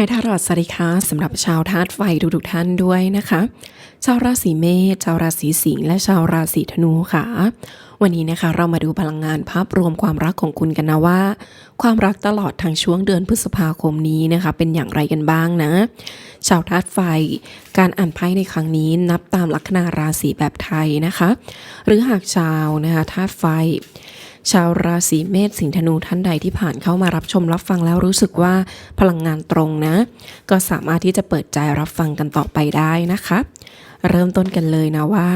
ให้ทารอดสวัสดีค่ะสำหรับชาวธาตุไฟทุกๆท่านด้วยนะคะ ชาวราศีเมษชาวราศีสิงห์และชาวราศีธนูค่ะ วันนี้นะคะเรามาดูพลังงานภาพรวมความรักของคุณกันนะว่า ความรักตลอดทางช่วงเดือนพฤษภาคมนี้นะคะ เป็นอย่างไรกันบ้างนะ ชาวธาตุไฟ การอ่านไพ่ในครั้งนี้นับตามลัคนาราศีแบบไทยนะคะ หรือหากชาวนะคะธาตุไฟ ชาวราศีเมษสิงห์ธนูท่านใดที่ผ่านเข้ามารับชมรับฟังแล้วรู้สึกว่าพลังงานตรงนะ ก็สามารถที่จะเปิดใจรับฟังกันต่อไปได้นะคะ เริ่มต้นกันเลยนะว่า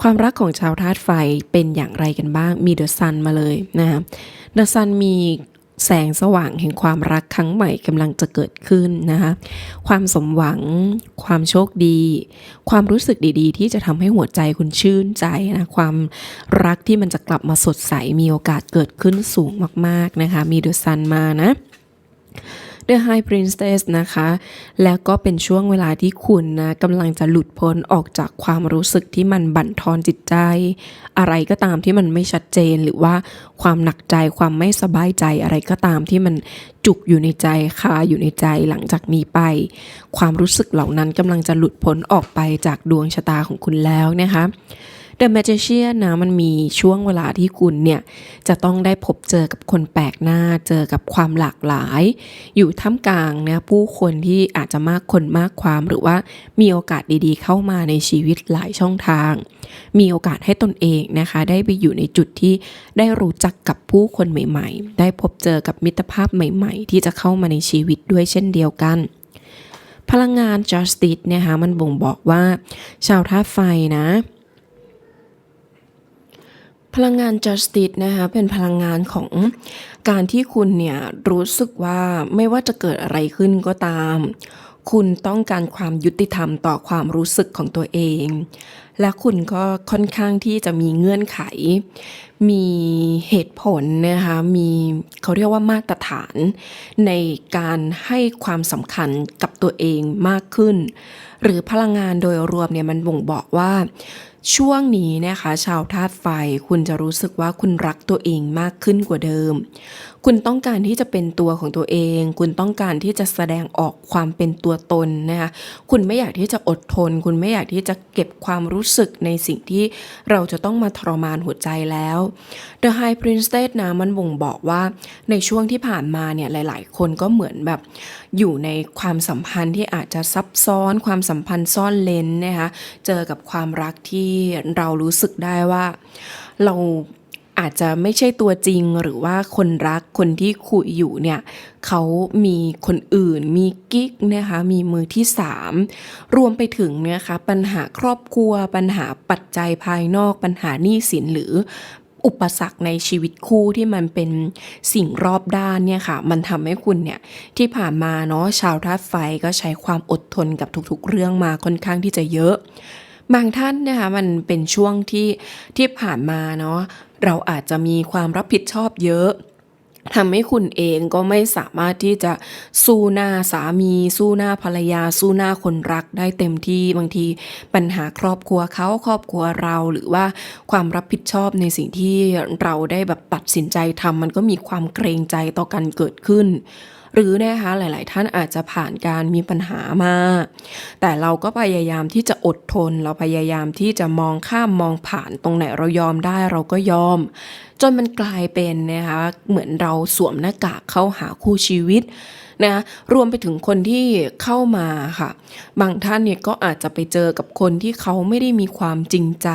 ความรักของชาวธาตุไฟเป็นอย่างไรกันบ้างมีเดอะซันมาเลยนะคะเดอะซันมี แสงสว่างแห่งความรักครั้งใหม่กำลังจะเกิดขึ้นนะคะความสมหวัง ความโชคดี ความรู้สึกดีๆ ที่จะทำให้หัวใจคุณชื่นใจนะความรักที่มันจะกลับมาสดใสมีโอกาสเกิดขึ้นสูงมากๆนะคะมีเดอะซันมานะ The High Princess นะคะ แล้วก็เป็นช่วงเวลาที่คุณนะกำลังจะหลุดพ้นออกจากความรู้สึกที่มันบั่นทอนจิตใจ อะไรก็ตามที่มันไม่ชัดเจนหรือว่าความหนักใจความไม่สบายใจอะไรก็ตามที่มันจุกอยู่ในใจคาอยู่ในใจหลังจากนี้ไป ความรู้สึกเหล่านั้นกำลังจะหลุดพ้นออกไปจากดวงชะตาของคุณแล้วนะคะ The Magician นะมันมีช่วงเวลาที่คุณเนี่ย จะต้องได้พบเจอกับคนแปลกหน้า เจอกับความหลากหลาย อยู่ท่ามกลางนะผู้คนที่อาจจะมากคนมากความหรือว่ามีโอกาสดีๆ เข้ามาในชีวิตหลายช่องทาง มีโอกาสให้ตนเองนะคะ ได้ไปอยู่ในจุดที่ได้รู้จักกับผู้คนใหม่ ๆ ได้พบเจอกับมิตรภาพใหม่ ๆ ที่จะเข้ามาในชีวิตด้วยเช่นเดียวกันพลังงาน justice นะคะมันบ่งบอกว่า ชาวธาตุไฟนะ พลังงาน justice นะคะเป็นพลังงานของการที่คุณเนี่ยรู้สึกว่าไม่ว่าจะเกิดอะไรขึ้นก็ตาม คุณต้องการความยุติธรรมต่อความรู้สึกของตัวเอง และคุณก็ค่อนข้างที่จะมีเงื่อนไข มีเหตุผลนะคะมีเขาเรียกว่ามาตรฐาน ในการให้ความสำคัญกับตัวเองมากขึ้น หรือพลังงานโดยรวมเนี่ยมันบ่งบอกว่า ช่วงนี้นะคะ ชาวธาตุไฟคุณจะรู้สึกว่าคุณรักตัวเองมากขึ้นกว่าเดิม คุณต้องการที่จะเป็นตัวของตัวเอง คุณต้องการที่จะแสดงออกความเป็นตัวตนนะคะคุณไม่อยากที่จะอดทน คุณไม่อยากที่จะเก็บความรู้สึกในสิ่งที่เราจะต้องมาทรมานหัวใจแล้ว The High Princess นะมันบ่งบอกว่าในช่วงที่ผ่านมาเนี่ยหลาย ๆ คนก็เหมือนแบบอยู่ในความสัมพันธ์ที่อาจจะซับซ้อนความสัมพันธ์ซ่อนเลนนะคะเจอกับความรักที่เรารู้สึกได้ว่าเรา อาจจะไม่ใช่ตัวจริงหรือว่าคนรักคนที่คุยอยู่เนี่ยเขามีคนอื่น มีกิ๊กนะคะมีมือที่สามรวมไปถึงนะคะปัญหาครอบครัว ปัญหาปัจจัยภายนอก ปัญหาหนี้สินหรืออุปสรรคในชีวิตคู่ที่มันเป็นสิ่งรอบด้านเนี่ยค่ะ มันทำให้คุณเนี่ยที่ผ่านมาเนาะชาวธาตุไฟก็ใช้ความอดทนกับทุกๆ เรื่องมาค่อนข้างที่จะเยอะบางท่านนะคะมันเป็นช่วงที่ที่ผ่านมาเนาะ เราอาจจะมีความรับผิดชอบเยอะทำให้คุณเองก็ไม่สามารถที่จะสู้หน้าสามี สู้หน้าภรรยา สู้หน้าคนรักได้เต็มที่บางทีปัญหาครอบครัวเขาครอบครัวเราหรือว่าความรับผิดชอบในสิ่งที่เราได้แบบตัดสินใจทำมันก็มีความเกรงใจต่อกันเกิดขึ้น หรือนะคะหลาย ๆ ท่านอาจจะผ่านการมีปัญหามา แต่เราก็พยายามที่จะอดทน เราพยายามที่จะมองข้ามมองผ่านตรงไหนเรายอมได้เราก็ยอม จนมันกลายเป็นนะคะเหมือนเราสวมหน้ากากเข้าหาคู่ชีวิต นะรวมไปถึงคนที่เข้ามาค่ะ บางท่านเนี่ยก็อาจจะไปเจอกับคนที่เขาไม่ได้มีความจริงใจ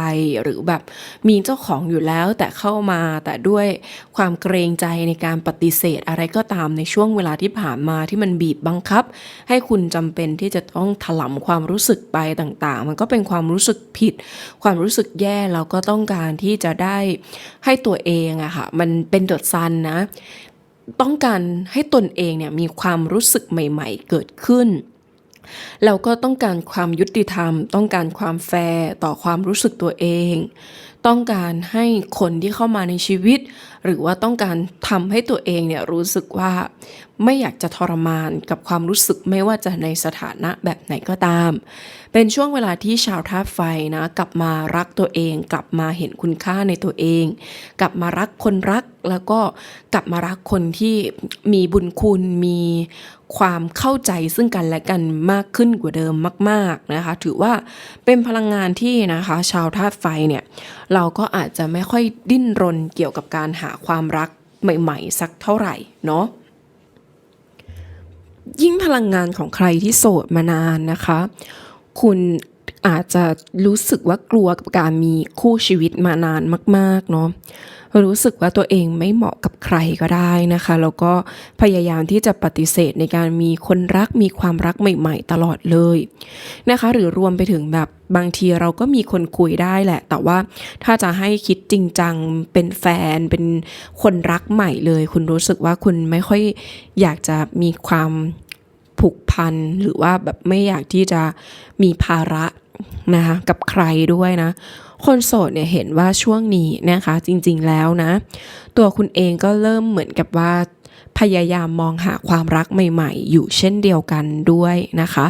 หรือแบบมีเจ้าของอยู่แล้วแต่เข้ามาแต่ด้วยความเกรงใจในการปฏิเสธอะไรก็ตามในช่วงเวลาที่ผ่านมาที่มันบีบบังคับ ให้คุณจำเป็นที่จะต้องถลำความรู้สึกไปต่างๆ มันก็เป็นความรู้สึกผิด ความรู้สึกแย่เราก็ต้องการที่จะได้ให้ตัวเองอะค่ะมันเป็นดดซันนะ ต้องการให้ตนเองเนี่ยมีความรู้สึกใหม่ ๆ เกิดขึ้นเราก็ต้องการความยุติธรรม ต้องการความแฟร์ต่อความรู้สึกตัวเอง ต้องการให้คนที่เข้ามาในชีวิต หรือว่าต้องการทำให้ตัวเองเนี่ยรู้สึกว่าไม่อยากจะทรมานกับความรู้สึกไม่ว่าจะในสถานะแบบไหนก็ตาม เป็นช่วงเวลาที่ชาวธาไฟนะกลับมารักตัวเอง กลับมาเห็นคุณค่าในตัวเอง กลับมารักคนรักแล้วก็กลับมารักคนที่มีบุญคุณมี ความเข้าใจซึ่งกันและกันมากขึ้นกว่าเดิมมาก ๆนะคะ ถือว่าเป็นพลังงานที่นะคะ ชาวธาตุไฟเนี่ยเราก็อาจจะไม่ค่อยดิ้นรนเกี่ยวกับการหาความรักใหม่ ๆ สักเท่าไหร่เนาะยิ่งพลังงานของใครที่โสดมานานนะคะ คุณ อาจจะรู้สึกว่ากลัวกับการมีคู่ชีวิตมานานมากๆเนาะรู้สึกว่าตัวเองไม่เหมาะกับใครก็ได้นะคะ แล้วก็พยายามที่จะปฏิเสธในการมีคนรักมีความรักใหม่ ๆ ตลอดเลยนะคะ หรือรวมไปถึงแบบบางทีเราก็มีคนคุยได้แหละ แต่ว่าถ้าจะให้คิดจริงจังเป็นแฟนเป็นคนรักใหม่เลย คุณรู้สึกว่าคุณไม่ค่อยอยากจะมีความผูกพันหรือว่าแบบไม่อยากที่จะมีภาระ นะคะกับใครด้วยนะ คนโสดเนี่ยเห็นว่าช่วงนี้นะคะจริงๆแล้วนะ ตัวคุณเองก็เริ่มเหมือนกับว่าพยายามมองหาความรักใหม่ๆ อยู่เช่นเดียวกันด้วยนะคะ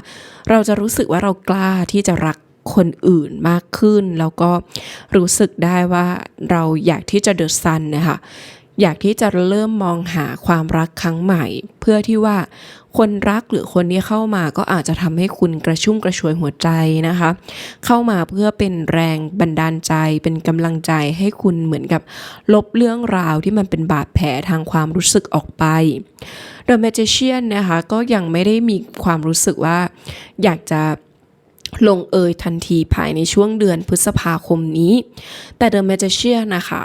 เราจะรู้สึกว่าเรากล้าที่จะรักคนอื่นมากขึ้น แล้วก็รู้สึกได้ว่าเราอยากที่จะเดอะซันนะคะอยากที่จะเริ่มมองหาความรักครั้งใหม่ เพื่อที่ว่า คนรักหรือคนที่เข้ามาก็อาจจะทำให้คุณกระชุ่มกระชวยหัวใจนะคะ เข้ามาเพื่อเป็นแรงบันดาลใจเป็นกำลังใจให้คุณเหมือนกับลบเรื่องราวที่มันเป็นบาดแผลทางความรู้สึกออกไป The Magician นะคะก็ยังไม่ได้มีความรู้สึกว่าอยากจะลงเอยทันทีภายในช่วงเดือนพฤษภาคมนี้ แต่ The Magician นะคะ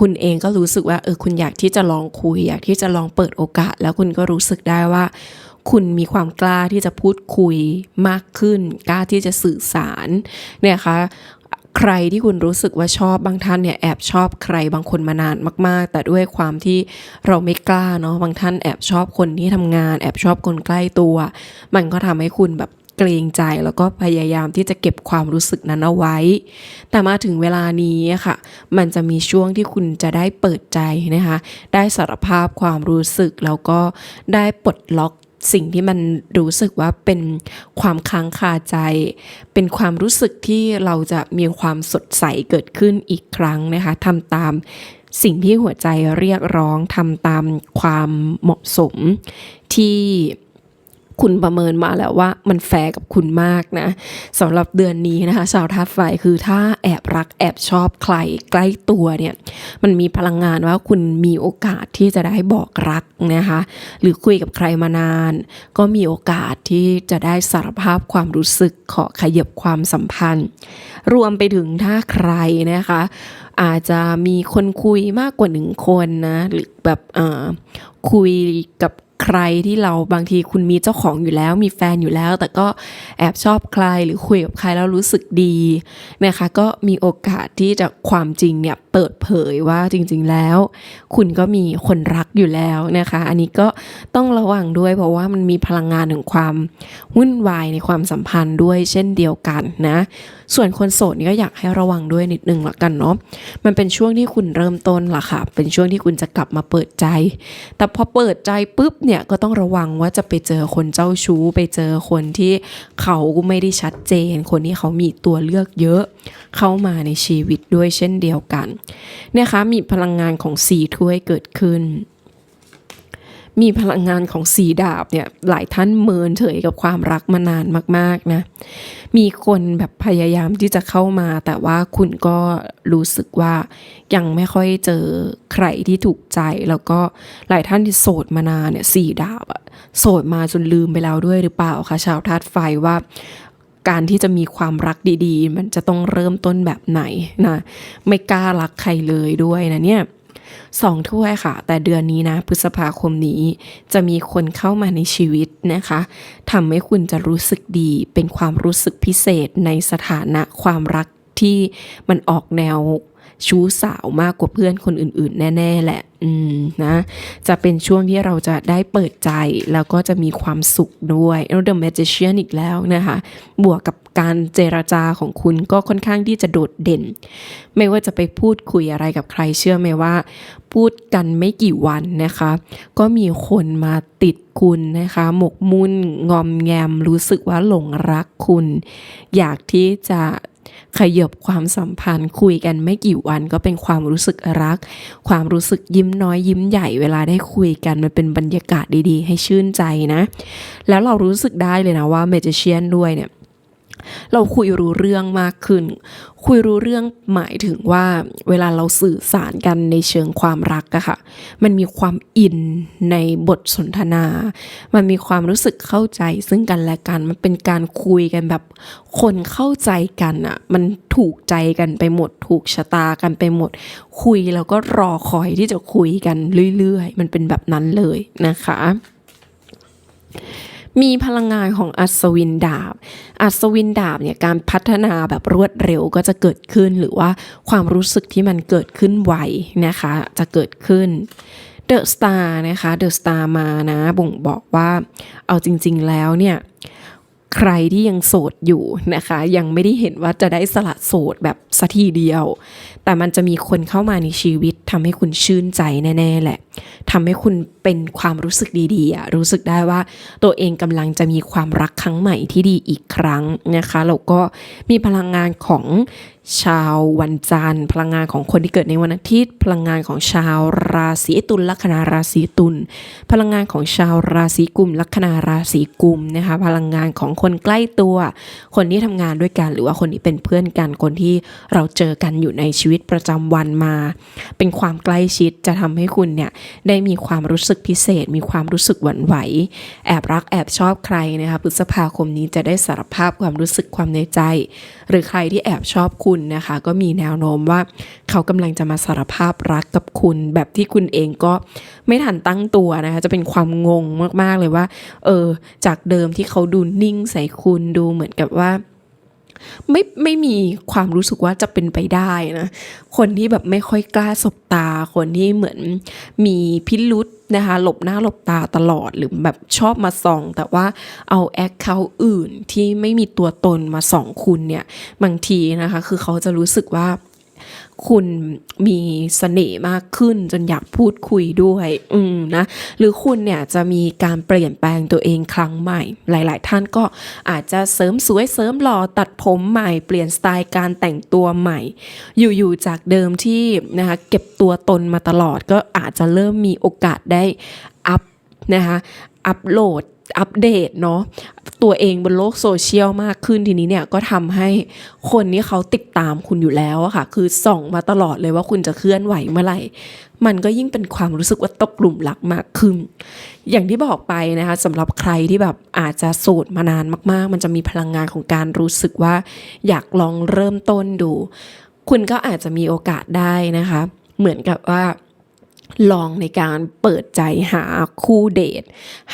คุณเองก็รู้สึกว่าเออคุณอยากที่จะลองคุย อยากที่จะลองเปิดโอกาส แล้วคุณก็รู้สึกได้ว่า คุณมีความกล้าที่จะพูดคุยมากขึ้น กล้าที่จะสื่อสารเนี่ยคะใครที่คุณรู้สึกว่าชอบบางท่านเนี่ยแอบชอบใครบางคนมานานมาก ๆ แต่ด้วยความที่เราไม่กล้าเนาะบางท่านแอบชอบคนที่ทำงาน แอบชอบคนใกล้ตัว มันก็ทำให้คุณแบบเกรงใจแล้วก็พยายามที่จะเก็บความรู้สึกนั้นเอาไว้ แต่มาถึงเวลานี้ค่ะ มันจะมีช่วงที่คุณจะได้เปิดใจนะคะ ได้สารภาพความรู้สึกแล้วก็ได้ปลดล็อก สิ่งที่มันรู้สึกว่าเป็นความค้างคาใจ เป็นความรู้สึกที่เราจะมีความสดใสเกิดขึ้นอีกครั้งนะคะทำตามสิ่งที่หัวใจเรียกร้องทำตามความเหมาะสมที่ คุณประเมินมาแล้วว่ามันแฟร์กับคุณมากนะสำหรับเดือนนี้นะคะ ชาวธาตุไฟคือถ้าแอบรักแอบชอบใครใกล้ตัวเนี่ยมันมีพลังงานว่าคุณมีโอกาสที่จะได้บอกรักนะคะหรือคุยกับใครมานาน ก็มีโอกาสที่จะได้สารภาพความรู้สึกขอขยับความสัมพันธ์ รวมไปถึงถ้าใครนะคะ อาจจะมีคนคุยมากกว่าหนึ่งคนนะหรือแบบคุยกับ ใครที่เราบางทีคุณมีเจ้าของอยู่แล้ว มีแฟนอยู่แล้ว แต่ก็แอบชอบใครหรือคุยกับใครแล้วรู้สึกดีนะคะ ก็มีโอกาสที่จะความจริงเนี่ยเปิดเผยว่าจริง ๆแล้ว คุณก็มีคนรักอยู่แล้วนะคะ อันนี้ก็ต้องระวังด้วยเพราะว่ามันมีพลังงานของความวุ่นวายในความสัมพันธ์ด้วยเช่นเดียวกันนะ ส่วนคนโสดนี่ก็อยากให้ระวังด้วยนิดนึงละกันเนาะมันเป็นช่วงที่คุณเริ่มต้นล่ะค่ะ เป็นช่วงที่คุณจะกลับมาเปิดใจ แต่พอเปิดใจปุ๊บเนี่ยก็ต้องระวังว่าจะไปเจอคนเจ้าชู้ ไปเจอคนที่เขาไม่ได้ชัดเจน คนที่เขามีตัวเลือกเยอะ เข้ามาในชีวิตด้วยเช่นเดียวกันเนี่ยคะมีพลังงานของสีถ้วยเกิดขึ้น มีพลังงานของสีดาบเนี่ยหลายท่านเมินเฉยกับความรักมานานมากๆนะมีคนแบบพยายามที่จะเข้ามา แต่ว่าคุณก็รู้สึกว่ายังไม่ค่อยเจอใครที่ถูกใจ แล้วก็หลายท่านที่โสดมานานเนี่ยสีดาบอะโสดมาจนลืมไปแล้วด้วยหรือเปล่าคะชาวธาตุไฟว่าการที่จะมีความรักดีๆ มันจะต้องเริ่มต้นแบบไหนนะไม่กล้ารักใครเลยด้วยนะเนี่ย สองถ้วยค่ะ แต่เดือนนี้นะ พฤษภาคมนี้ จะมีคนเข้ามาในชีวิตนะคะทำให้คุณจะรู้สึกดีเป็นความรู้สึกพิเศษในสถานะความรักที่มันออกแนว ชู้สาวมากกว่าเพื่อนคนอื่น ๆ แน่ ๆ แหละ อืมนะ จะเป็นช่วงที่เราจะได้เปิดใจ แล้วก็จะมีความสุขด้วยแล้ว The Magician อีกแล้วนะคะ บวกกับการเจรจาของคุณก็ค่อนข้างที่จะโดดเด่น ไม่ว่าจะไปพูดคุยอะไรกับใครเชื่อไหมว่า พูดกันไม่กี่วันนะคะ ก็มีคนมาติดคุณนะคะ หมกมุ่นงอมแงมรู้สึกว่าหลงรักคุณ อยากที่จะ ขยบความสัมพันธ์ คุยกันไม่กี่วันก็เป็นความรู้สึกรัก ความรู้สึกยิ้มน้อยยิ้มใหญ่เวลาได้คุยกันมันเป็นบรรยากาศดีๆ ให้ชื่นใจนะ แล้วเรารู้สึกได้เลยนะว่าเมจิเชียนด้วยเนี่ย เราคุยรู้เรื่องมากขึ้น คุยรู้เรื่องหมายถึงว่าเวลาเราสื่อสารกันในเชิงความรักอะค่ะ มันมีความอินในบทสนทนา มันมีความรู้สึกเข้าใจซึ่งกันและกัน มันเป็นการคุยกันแบบคนเข้าใจกันอะมันถูกใจกันไปหมด ถูกชะตากันไปหมด คุยแล้วก็รอคอยที่จะคุยกันเรื่อยๆ มันเป็นแบบนั้นเลยนะคะ มีพลังงานของอัศวินดาบ อัศวินดาบเนี่ยการพัฒนาแบบรวดเร็วก็จะเกิดขึ้นหรือว่าความรู้สึกที่มันเกิดขึ้นไวนะคะ จะเกิดขึ้นเดอะสตาร์นะคะเดอะสตาร์มานะบ่งบอกว่า เอาจริง ๆแล้วเนี่ย ใครที่ยังโสดอยู่นะคะ ยังไม่ได้เห็นว่าจะได้สละโสดแบบสัทีเดียว แต่มันจะมีคนเข้ามาในชีวิตทำให้คุณชื่นใจแน่ๆแหละทำให้คุณเป็นความรู้สึกดีๆอะรู้สึกได้ว่าตัวเองกำลังจะมีความรักครั้งใหม่ที่ดีอีกครั้งนะคะแล้วก็มีพลังงานของ ชาววันจันทร์ พลังงานของคนที่เกิดในวันอาทิตย์ พลังงานของชาวราศีตุลลัคนาราศีตุลพลังงานของชาวราศีกุมลัคนาราศีกุมนะคะพลังงานของคนใกล้ตัว คนที่ทำงานด้วยกันหรือว่าคนที่เป็นเพื่อนกันคนที่เราเจอกันอยู่ในชีวิตประจำวันมา เป็นความใกล้ชิดจะทำให้คุณเนี่ยได้มีความรู้สึกพิเศษ มีความรู้สึกหวั่นไหว แอบรักแอบชอบใครนะคะพฤษภาคมนี้จะได้สารภาพความรู้สึกความในใจ หรือใครที่แอบชอบคุณนะคะ ก็มีแนวโน้มว่า เขากำลังจะมาสารภาพรักกับคุณ แบบที่คุณเองก็ไม่ทันตั้งตัวนะคะ จะเป็นความงงมากๆเลยว่า เออ จากเดิมที่เขาดูนิ่งใส่คุณดูเหมือนกับว่า ไม่ไม่มีความรู้สึกว่าจะเป็นไปได้นะ คนที่แบบไม่ค่อยกล้าสบตา คนที่เหมือนมีพิรุษนะคะหลบหน้าหลบตาตลอดหรือแบบชอบมาส่อง แต่ว่าเอาแอคเคาท์อื่นที่ไม่มีตัวตนมาส่องคุณเนี่ย บางทีนะคะ คือเขาจะรู้สึกว่า คุณมีเสน่ห์มากขึ้น จนอยากพูดคุยด้วย อืมนะ หรือคุณเนี่ยจะมีการเปลี่ยนแปลงตัวเองครั้งใหม่ หลาย ๆ ท่านก็อาจจะเสริมสวยเสริมหล่อตัดผมใหม่ เปลี่ยนสไตล์การแต่งตัวใหม่ อยู่ๆจากเดิมที่นะคะเก็บตัวตนมาตลอดก็อาจจะเริ่มมีโอกาสได้อัพนะคะอัพโหลด อัปเดตเนาะตัวเองบนโลกโซเชียลมากขึ้นทีนี้เนี่ยก็ทำให้คนที่เขาติดตามคุณอยู่แล้วอะค่ะ คือส่องมาตลอดเลยว่าคุณจะเคลื่อนไหวเมื่อไหร่ มันก็ยิ่งเป็นความรู้สึกว่าตกกลุ่มรักมากขึ้น อย่างที่บอกไปนะคะสำหรับใครที่แบบอาจจะโสดมานานมาก ๆ มันจะมีพลังงานของการรู้สึกว่า อยากลองเริ่มต้นดู คุณก็อาจจะมีโอกาสได้นะคะ เหมือนกับว่า ลองในการเปิดใจหาคู่เดท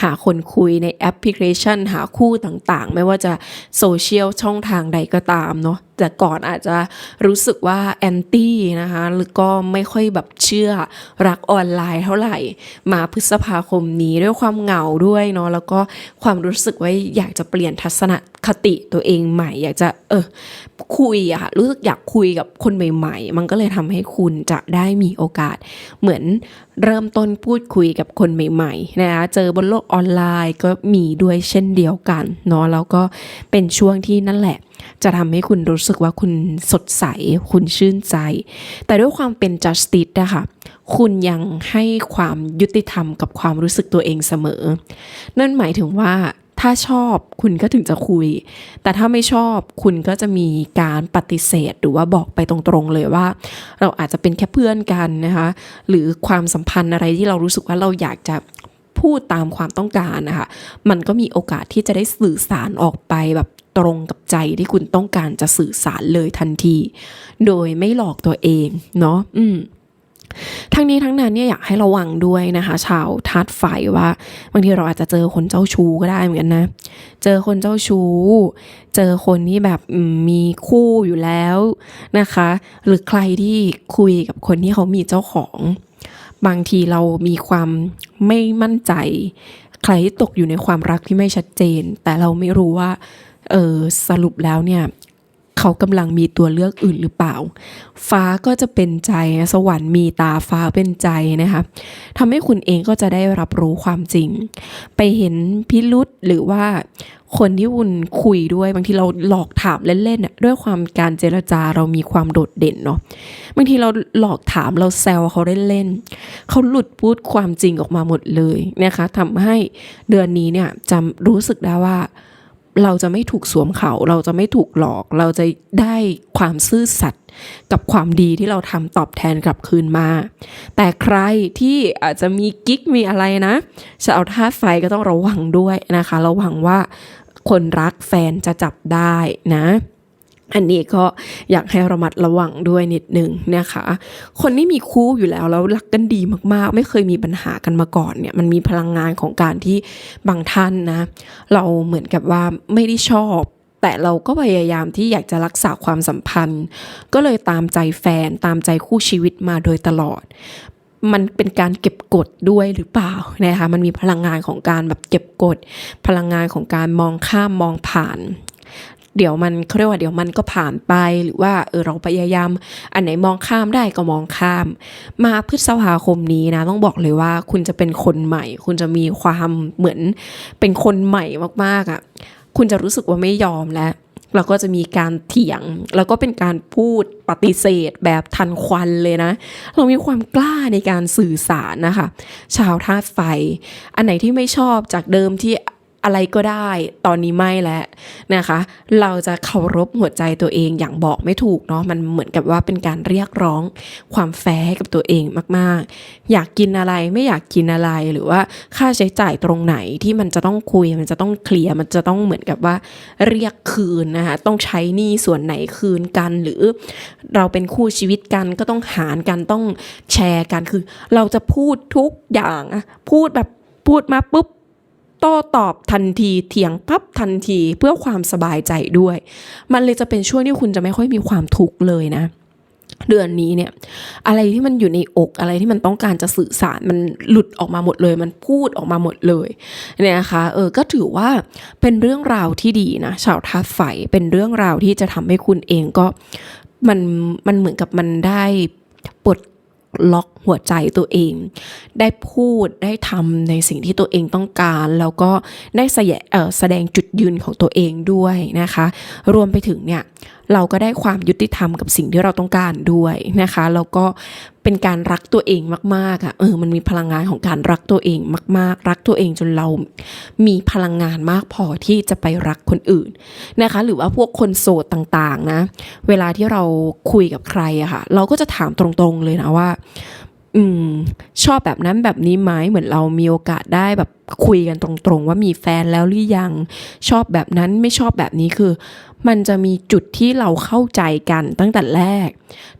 หาคนคุยในแอปพลิเคชัน หาคู่ต่างๆ ไม่ว่าจะโซเชียลช่องทางใดก็ตามเนาะ แต่ก่อนอาจจะรู้สึกว่าแอนตี้นะคะหรือก็ไม่ค่อยแบบเชื่อรักออนไลน์เท่าไหร่ มาพฤษภาคมนี้ด้วยความเหงาด้วยเนาะแล้วก็ความรู้สึกว่าอยากจะเปลี่ยนทัศนคติตัวเองใหม่ อยากจะเออคุยอะค่ะรู้สึกอยากคุยกับคนใหม่ ๆ มันก็เลยทำให้คุณจะได้มีโอกาสเหมือน เริ่มต้นพูดคุยกับคนใหม่ๆนะคะเจอบนโลกออนไลน์ก็มีด้วยเช่นเดียวกันเนาะแล้วก็เป็นช่วงที่นั่นแหละ จะทำให้คุณรู้สึกว่าคุณสดใส คุณชื่นใจ แต่ด้วยความเป็น justice นะคะคุณยังให้ความยุติธรรมกับความรู้สึกตัวเองเสมอ นั่นหมายถึงว่า ถ้าชอบคุณก็ถึงจะคุย แต่ถ้าไม่ชอบคุณก็จะมีการปฏิเสธหรือว่าบอกไปตรงๆเลยว่า เราอาจจะเป็นแค่เพื่อนกันนะคะ หรือความสัมพันธ์อะไรที่เรารู้สึกว่าเราอยากจะพูดตามความต้องการนะคะ มันก็มีโอกาสที่จะได้สื่อสารออกไปแบบตรงกับใจที่คุณต้องการจะสื่อสารเลยทันที โดยไม่หลอกตัวเองเนาะอืม ทั้งนี้ทั้งนั้นเนี่ยอยากให้ระวังด้วยนะคะ ชาวธาตุไฟว่าบางทีเราอาจจะเจอคนเจ้าชู้ก็ได้เหมือนกันนะ เจอคนเจ้าชู้ เจอคนที่แบบมมีคู่อยู่แล้วนะคะ หรือใครที่คุยกับคนที่เขามีเจ้าของบางทีเรามีความไม่มั่นใจ ใครที่ตกอยู่ในความรักที่ไม่ชัดเจน แต่เราไม่รู้ว่า เออสรุปแล้วเนี่ย เขากำลังมีตัวเลือกอื่นหรือเปล่า ฟ้าก็จะเป็นใจสวรรค์มีตาฟ้าเป็นใจนะคะทำให้คุณเองก็จะได้รับรู้ความจริง ไปเห็นพิรุษหรือว่าคนที่คุณคุยด้วยบางทีเราหลอกถามเล่นๆด้วยความการเจรจาเรามีความโดดเด่นเนาะบางทีเราหลอกถามเราแซวเขาเล่นๆเขาหลุดพูดความจริงออกมาหมดเลยนะคะทำให้เดือนนี้เนี่ยจะรู้สึกได้ว่า เราจะไม่ถูกสวมเขา เราจะไม่ถูกหลอก เราจะได้ความซื่อสัตย์กับความดีที่เราทำตอบแทนกลับคืนมา แต่ใครที่อาจจะมีกิ๊กมีอะไรนะจะเอาธาตุไฟก็ต้องระวังด้วยนะคะ ระวังว่าคนรักแฟนจะจับได้นะ อันนี้ก็อยากให้ระมัดระวังด้วยนิดนึงนะคะ คนที่มีคู่อยู่แล้วแล้วรักกันดีมากๆ ไม่เคยมีปัญหากันมาก่อนเนี่ยมันมีพลังงานของการที่บางท่านนะ เราเหมือนกับว่าไม่ได้ชอบแต่เราก็พยายามที่อยากจะรักษาความสัมพันธ์ ก็เลยตามใจแฟนตามใจคู่ชีวิตมาโดยตลอด มันเป็นการเก็บกดด้วยหรือเปล่านะคะมันมีพลังงานของการแบบเก็บกด พลังงานของการมองข้ามมองผ่าน เดี๋ยวมันเขาเรียกว่าเดี๋ยวมันก็ผ่านไปหรือว่าเออเราพยายาม อันไหนมองข้ามได้ก็มองข้าม มาพฤษภาคมนี้นะ ต้องบอกเลยว่าคุณจะเป็นคนใหม่ คุณจะมีความเหมือนเป็นคนใหม่มากๆอะ่ะคุณจะรู้สึกว่าไม่ยอมแล้วแล้วก็จะมีการเถียง แล้วก็เป็นการพูดปฏิเสธแบบทันควันเลยนะ เรามีความกล้าในการสื่อสารนะคะ ชาวธาตุไฟ อันไหนที่ไม่ชอบจากเดิมที่ อะไรก็ได้ตอนนี้ไม่แล้วนะคะ เราจะเคารพหัวใจตัวเองอย่างบอกไม่ถูกเนาะมันเหมือนกับว่าเป็นการเรียกร้องความแฟร์ให้กับตัวเองมาก ๆ อยากกินอะไรไม่อยากกินอะไรหรือว่าค่าใช้จ่ายตรงไหนที่มันจะต้องคุยมันจะต้องเคลียร์มันจะต้องเหมือนกับว่าเรียกคืนนะคะต้องใช้หนี้ส่วนไหนคืนกัน หรือเราเป็นคู่ชีวิตกันก็ต้องหารกันต้องแชร์กันคือ เราจะพูดทุกอย่างพูดแบบพูดมาปุ๊บ โต้ตอบทันทีเถียงปั๊บทันทีเพื่อความสบายใจด้วย มันเลยจะเป็นช่วงที่คุณจะไม่ค่อยมีความทุกข์เลยนะ เดือนนี้เนี่ย อะไรที่มันอยู่ในอกอะไรที่มันต้องการจะสื่อสารมันหลุดออกมาหมดเลย มันพูดออกมาหมดเลยเนี่ยนะคะเออก็ถือว่าเป็นเรื่องราวที่ดีนะชาวท่าตุไฟเป็นเรื่องราวที่จะทำให้คุณเองก็มันมันเหมือนกับมันได้ปลด ล็อกหัวใจตัวเอง ได้พูดได้ทำในสิ่งที่ตัวเองต้องการ แล้วก็ได้แสดงเอ่อแสดงจุดยืนของตัวเองด้วยนะคะ รวมไปถึงเนี่ย เราก็ได้ความยุติธรรมกับสิ่งที่เราต้องการด้วยนะคะ แล้วก็เป็นการรักตัวเองมากๆอะเออมันมีพลังงานของการรักตัวเองมาก ๆ รักตัวเองจนเรา มีพลังงานมากพอที่จะไปรักคนอื่นนะคะ หรือว่าพวกคนโสดต่างๆนะเวลาที่เราคุยกับใครอะค่ะ เราก็จะถามตรงๆเลยนะว่าอืมชอบแบบนั้นแบบนี้ไหมเหมือนเรามีโอกาสได้แบบ คุยกันตรงๆ ว่ามีแฟนแล้วหรือยังชอบแบบนั้นไม่ชอบแบบนี้คือ มันจะมีจุดที่เราเข้าใจกันตั้งแต่แรก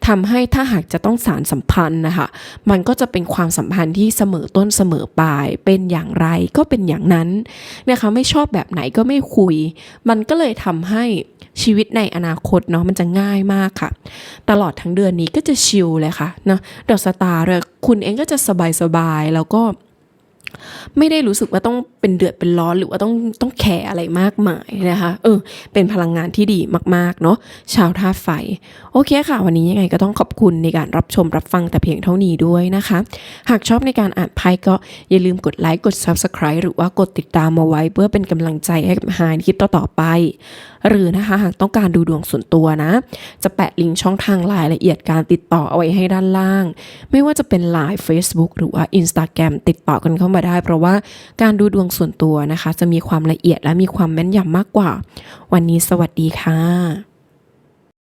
ทำให้ถ้าหากจะต้องสารสัมพันธ์นะคะมันก็จะเป็นความสัมพันธ์ที่เสมอต้นเสมอปลาย เป็นอย่างไรก็เป็นอย่างนั้นนะคะไม่ชอบแบบไหนก็ไม่คุย มันก็เลยทำให้ชีวิตในอนาคตเนาะมันจะง่ายมากค่ะ ตลอดทั้งเดือนนี้ก็จะชิลเลยค่ะเนาะดอกสตาร์เลยคุณเองก็จะสบายๆแล้วก็ ไม่ได้รู้สึกว่าต้องเป็นเดือดเป็นร้อนหรือว่าต้องต้องแคร์อะไรมากมายนะคะเออเป็นพลังงานที่ดีมากๆเนาะชาวธาตุไฟ โอเคค่ะ วันนี้ยังไงก็ต้องขอบคุณในการรับชมรับฟังแต่เพียงเท่านี้ด้วยนะคะ หากชอบในการอ่านไพ่ก็อย่าลืมกดไลค์กด Subscribe หรือว่ากดติดตามมาไว้ เพื่อเป็นกำลังใจให้กับฮในคลิปต่อๆไป หรือนะคะหากต้องการดูดวงส่วนตัวนะ จะแปะลิงก์ช่องทางรายละเอียดการติดต่อเอาไว้ให้ด้านล่าง ไม่ว่าจะเป็น Line Facebook หรือว่า Instagram ติดต่อกันเข้ามาได้ เพราะว่าการดูดวงส่วนตัวนะคะ จะมีความละเอียดและมีความแม่นยำมากกว่า วันนี้สวัสดีค่ะ